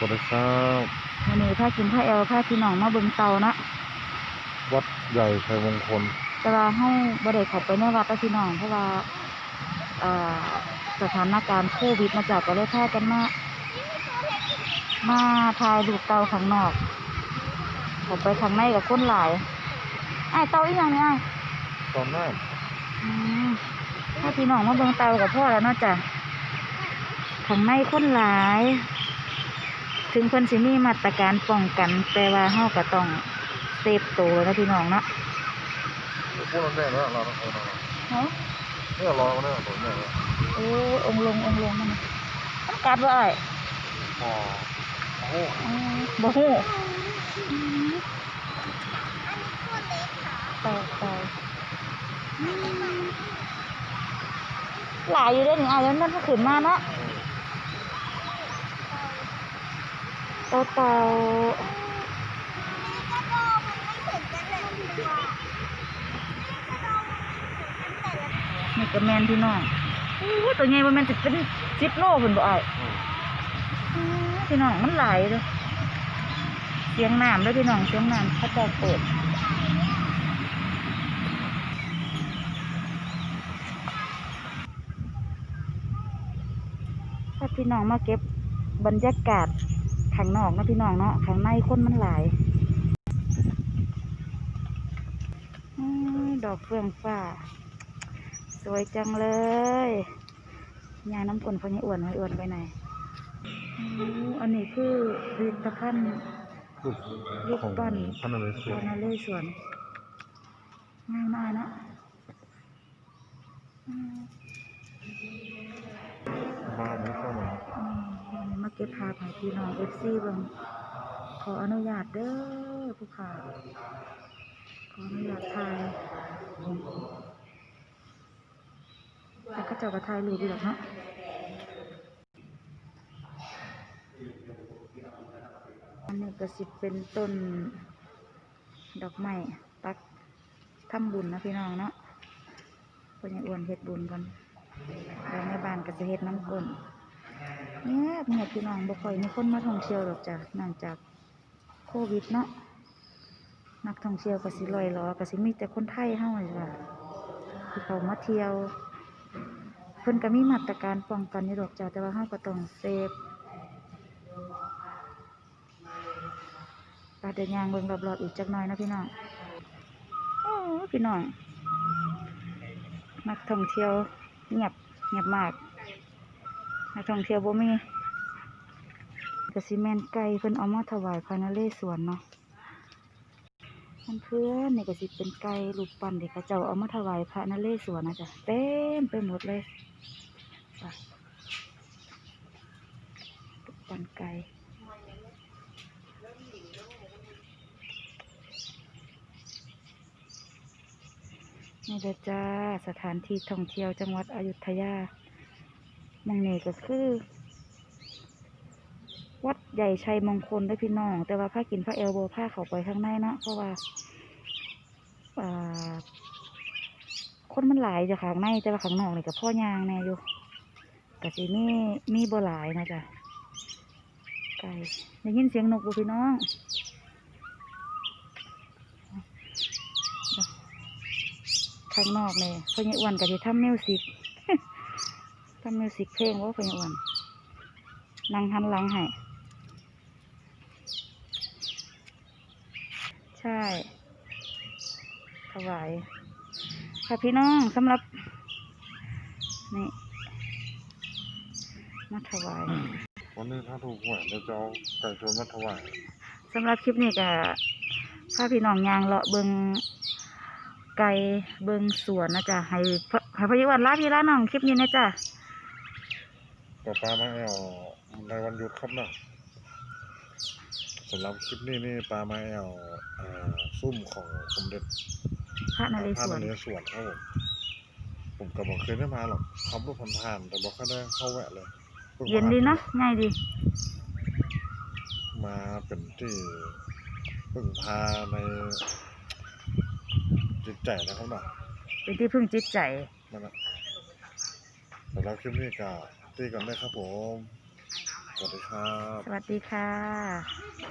วัสดีครับวันนี้พากินผ้าแอลพาพี่น้องมาเบิ่งเตาเนาะวัดใหญ่ชัยมงคล แต่ว่าเฮาบ่ได้เข้าไปในวัดเนาะพี่น้องเพราะว่าเอ่อสถานการณ์โควิดมาจากก็เลยพากันมามาถ่ายรูปเตาข้างนอกเข้าไปข้างในกับคนหลายอ้ายเตาอีหยังเนี่ยอ้ายตอนหน้าอืมถ้าพี่น้องมาเบิ่งเตากับพ่อแล้วเนาะจ้ะข้างในคนหลาย ถึงเพิ่นสิมีมาตรการป้องกัน แต่ว่าเฮาก็ต้องเซฟตัวแล้วพี่น้องเนาะพูดแล้วแน่แล้วเราต้องเอาเราเนาะเนี่ยรอมาเนี่ยตัวเนี่ยโอ้ยองค์ลงองค์ลงมันมันกัดว่าไอ้อ๋อโอ้โหอ๋อบ่ฮู้อืมตายตายอืมหลายอยู่เด้อนี่อ้ายแล้วมันก็ขึ้นมาเนาะ โตโตนี่ก็แมนพี่น้องอู้ตัวใหญ่บ่แมนสิเป็น10โลพุ่นบ่อ้ายพี่น้องมันไหลเลยเสียงน้ำเลยพี่น้องเสียงน้ำพระเจ้าเปิดถ้าพี่น้องมาเก็บบรรยากาศ ข้างนอกเนาะพี่น้องเนาะข้างในคนมันหลายอืมดอกเฟื่องฟ้า สวยจังเลยยาน้ำฝนพอนี้อ้วนไว้อ้วนไปไหนอ๋ออันนี้คือผลิตภัณฑ์ลูกลูกของปั้นพันอะไรสตัววยนาเล่ส่วนง่ายมากนะอืม บ้านนี้เข้ามา อืมวันนี้มาเก็บภาพให้พี่น้องเอฟซีเบิ่งขออนุญาตเด้อผู้ข่าวขออนุญาตถ่ายแต่ก็เจ้าก็ถ่ายรูปอยู่หรอกเนาะอันนี้ก็สิเป็นต้นดอกไม้ตักทำบุญนะพี่น้องเนาะเพิ่นอ้วนเฮ็ดบุญกันแล้วในบ้านก็จะเฮ็ดน้ำกลน เงียบเงียบพี่น้องบ่ค่อยมีคนมาท่องเที่ยวหรอกจ้ะเนื่องจากโควิดเนาะนักท่องเที่ยวก็สิลอยล้อก็สิมีแต่คนไทยเฮานี่ล่ะที่เขามาเที่ยวเพิ่นก็มีมาตรการป้องกันอยู่ดอกจ้ะแต่ว่าเฮาก็ต้องเซฟปาเดินยางเบิ่งรอบๆอีกจักหน่อยนะพี่น้องโอ้พี่น้องนักท่องเที่ยวเงียบเงียบมาก นักท่องเที่ยวบ่มีกระสิแมนไก่เพิ่นเอามาถวายพระนเรศวรเนาะมันเพื่อนนี่ก็สิเป็นไก่ลูกปั้นเด็กเขาเจ้าเอามาถวายพระนเรศวรนะจ๊ะเต็มไปหมดเลยปลูกปั้นไก่นี่เจ้าสถานที่ท่องเที่ยวจังหวัดอยุธยา มองนี้ก็คือ วัดใหญ่ชัยมงคลเด้พี่น้อง แต่ว่าผ้ากินผ้าเอลโบผ้าเขาไปข้างในเนาะเพราะว่าคนมันหลายจะข้างในแต่ว่าข้างนอกนี่กับพ่อยางแน่อยู่กะสิมีมีบหลายนะจ๊ะไก่ได้ยินเสียงนกบ่พี่น้องข้างนอกเลยพ่อใหญ่อ้วนก็จะทำมิวสิก ทำมิวสิกเพลงว่าพ่อใหญ่อ้วนนั่งหันหลังให้ ใช่ ถวาย ค่ะพี่น้องสำหรับ นี่ มาถวาย วันนี้ถ้าถูกหวยเราจะเอาไก่ชนมาถวาย สำหรับคลิปนี้ก็พาพี่น้องยางเลาะเบิงไก่เบิงสวนนะจ๊ะให้พให้พยาวันลาพี่ลาน้องคลิปนี้นะจ๊ะ ต่อปลามาแอลในวันหยุดครับเนาะสำหรับคลิปนี้นี่ปลามาแอลอ่าซุ่มของสมเด็จพระนเรศพระวรนเรศวรครับผมผมก็บอกเคยได้มาหรอกขับรถผ่านๆแต่บอกเคยได้เข้าแวะเลยพิ่งมาเย็นดีเนาะง่ายดี มาเป็นที่พึ่งพาในจิตใจนะครับเนาะเป็นที่พึ่งจิตใจนั่นแหละสำหรับคลิปนี้ก็ ตีกันได้ครับผม สวัสดีครับ สวัสดีค่ะ